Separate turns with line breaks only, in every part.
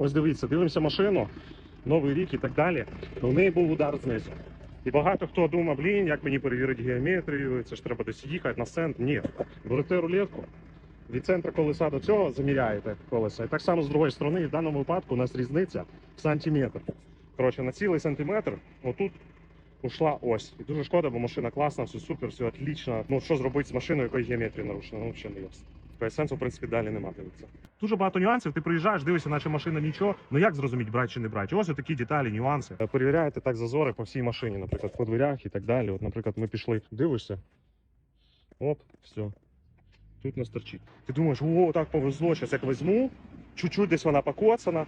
Ось дивіться, дивимося машину, новий рік і так далі. У неї був удар знизу. І багато хто думав, блін, як мені перевірити геометрію, це ж треба десь їхати на центр. Ні. Берете рулетку, від центру колеса до цього заміряєте колеса. І так само з другої сторони, в даному випадку у нас різниця в сантиметр. Коротше, на цілий сантиметр отут ушла ось. І дуже шкода, бо машина класна, все супер, все отлично. Ну що зробити з машиною, якої геометрії нарушена? Ну, взагалі не ясно. Тобто сенсу, в принципі, далі не дивитися. Дуже багато нюансів. Ти приїжджаєш, дивишся, наче машина нічого. Ну як зрозуміти, брать чи не брать? Ось такі деталі, нюанси. Е, Перевіряєте так зазори по всій машині, наприклад, по дверях і так далі. От, наприклад, ми пішли, дивишся. Оп, все. Тут нас торчить. Ти думаєш, о, так повезло, зараз як візьму, чуть-чуть десь вона покоцана.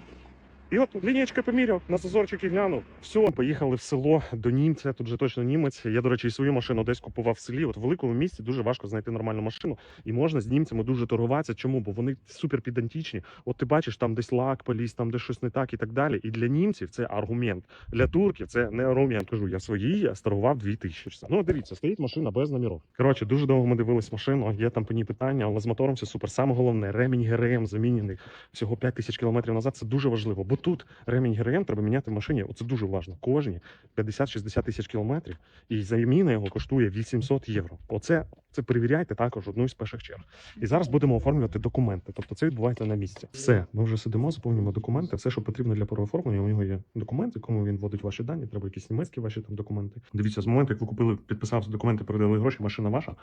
І от лінієчка поміряв, на зазорчики глянув. Все, поїхали в село до німця. Тут же точно німець. Я, до речі, і свою машину десь купував в селі. От в великому місті дуже важко знайти нормальну машину. І можна з німцями дуже торгуватися. Чому? Бо вони супер підантічні. От ти бачиш, там десь лак поліз, там десь щось не так і так далі. І для німців це аргумент. Для турків це не аргумент. Кажу, я свої я старував 2000. Ну дивіться, стоїть машина без номерів. Коротше, дуже довго ми дивились машину. Є там по ній питання, але з мотором все супер. Саме головне, ремінь ГРМ замінений всього 5 тисяч кілометрів назад. Це дуже важливо. Тут ремінь ГРМ треба міняти в машині. Оце дуже важливо. Кожні 50-60 тисяч кілометрів, і заміна його коштує 800 євро. Оце це перевіряйте також одну із перших черг. І зараз будемо оформлювати документи. Тобто це відбувається на місці. Все, ми вже сидимо, заповнюємо документи. Все, що потрібно для переоформлення. У нього є документи, в якому він вводить ваші дані. Треба якісь німецькі ваші там документи. Дивіться, з моменту, як ви купили, підписався документи, передали гроші, машина ваша.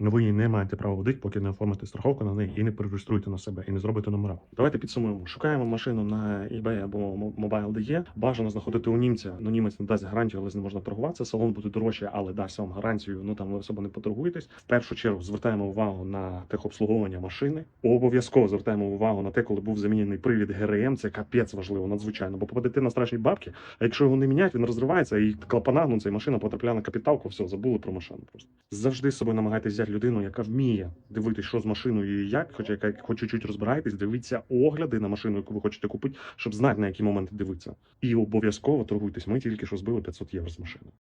але Ви її не маєте права водити, поки не оформите страховку на неї і не перереєструєте на себе, і не зробите номера. Давайте підсумуємо. Шукаємо машину на eBay або Mobile.de. Бажано знаходити у німця. Ну німець не дасть гарантію, але з ним можна торгуватися. Салон буде дорожче, але дасть вам гарантію. Ну там ви особо не поторгуєтесь. Першу чергу звертаємо увагу на техобслуговування машини. Обов'язково звертаємо увагу на те, коли був замінений привід ГРМ. Це капець важливо, надзвичайно. Бо попадете на страшні бабки. А якщо його не міняють, він розривається і клапана гнуться, і машина потрапляє на капіталку. Все, забули про машину. Просто завжди з собою намагайтесь взяти людину, яка вміє дивитися, що з машиною і як, хоча яка хоч чуть-чуть розбираєтесь, дивіться огляди на машину, яку ви хочете купити, щоб знати на які моменти дивитися. І обов'язково торгуйтесь. Ми тільки що збили 500 євро з машини.